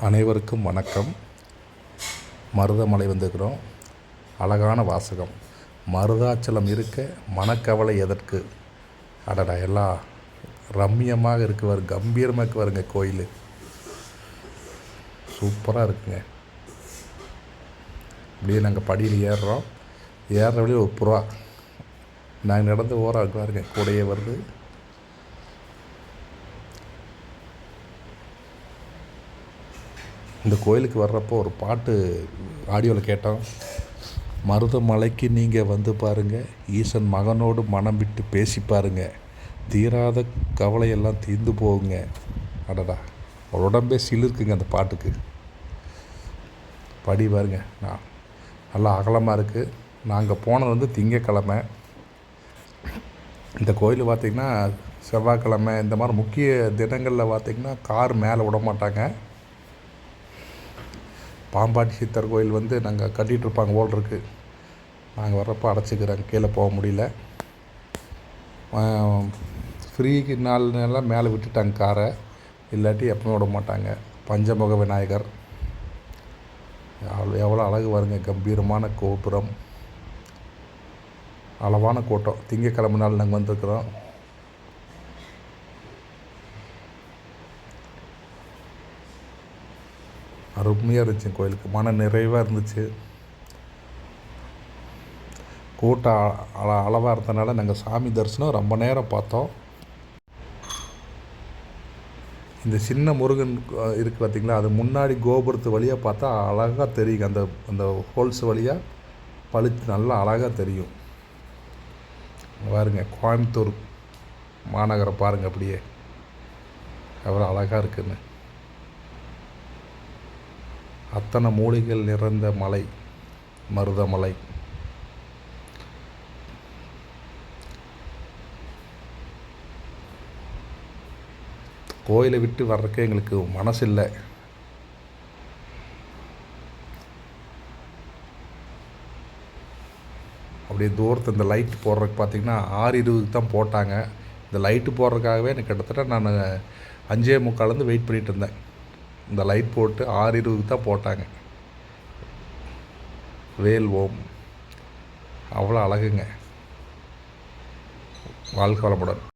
அனைவருக்கும் வணக்கம். மருதமலை வந்திருக்கிறோம் அழகான வாசகம். மருதாச்சலம் இருக்க மனக்கவலை எதற்கு? அடடா எல்லாம் ரம்மியமாக இருக்குவார் கம்பீரமாக இருக்குவாருங்க கோயில். சூப்பராக இருக்குங்க. அப்படியே நாங்கள் படியில் ஏறுறோம். ஏறுற வழியில் ஒரு புறா. நாங்கள் நடந்து ஓரம் பாருங்க கூடையே வருது. இந்த கோயிலுக்கு வர்றப்போ ஒரு பாட்டு ஆடியோவில் கேட்டோம். மருதமலைக்கு நீங்கள் வந்து பாருங்கள் ஈசன் மகனோடு மனம் விட்டு பேசி பாருங்க தீராத கவலையெல்லாம் தீர்ந்து போகுங்க. அடடா உடம்பே சிலிருக்குங்க அந்த பாட்டுக்கு. படி பாருங்க நான் நல்லா அகலமாக இருக்குது நாங்கள் போனது வந்து திங்கக்கிழமை. இந்த கோயில் பார்த்திங்கன்னா செவ்வாய்க்கிழமை இந்த மாதிரி முக்கிய தினங்களில் பார்த்திங்கன்னா கார் மேலே விட மாட்டாங்க. பாம்பாட்டி சித்தர் கோயில் வந்து நாங்கள் கட்டிகிட்டு இருப்பாங்க போல் இருக்கு. நாங்கள் வர்றப்போ அடைச்சிக்கிறாங்க கீழே போக முடியல. ஃப்ரீக்கு நாள் நாளாக மேலே விட்டுட்டாங்க காரை. இல்லாட்டி எப்பவுமே விட மாட்டாங்க. பஞ்சமுக விநாயகர். எவ்வளோ எவ்வளோ அழகு வருங்க கம்பீரமான கோபுரம். அளவான கூட்டம். திங்கக்கிழமை நாள் நாங்கள் வந்திருக்கிறோம். அருமையாக இருந்துச்சு கோயிலுக்கு. மன நிறைவாக இருந்துச்சு. கூட்டம் அள அளவாக இருந்தனால நாங்கள் சாமி தரிசனம் ரொம்ப நேரம் பார்த்தோம். இந்த சின்ன முருகன் இருக்குது பார்த்திங்களா அது முன்னாடி கோபுரத்து வழியாக பார்த்தா அழகாக தெரியுங்க அந்த அந்த ஹோல்ஸ் வழியாக பழுத்து நல்லா அழகாக தெரியும். பாருங்க கோயம்புத்தூர் மாநகரம் பாருங்கள் அப்படியே. எவ்வளோ அழகாக இருக்குன்னு. அத்தனை மூலிகள் நிறைந்த மலை மருதமலை. கோயிலை விட்டு வர்றதுக்கே எங்களுக்கு மனசில்லை. அப்படியே தூரத்தை இந்த லைட் போடுறதுக்கு பார்த்தீங்கன்னா ஆறு இருபதுக்கு தான் போட்டாங்க. இந்த லைட்டு போடுறதுக்காகவே எனக்கு கிட்டத்தட்ட நான் அஞ்சே முக்காலேருந்து வெயிட் பண்ணிகிட்டு இருந்தேன். இந்த லைட் போட்டு ஆறு இருபதுக்கு தான் போட்டாங்க. வேல் ஓம். அவ்வளோ அழகுங்க. வாழ்க வளமுடன்.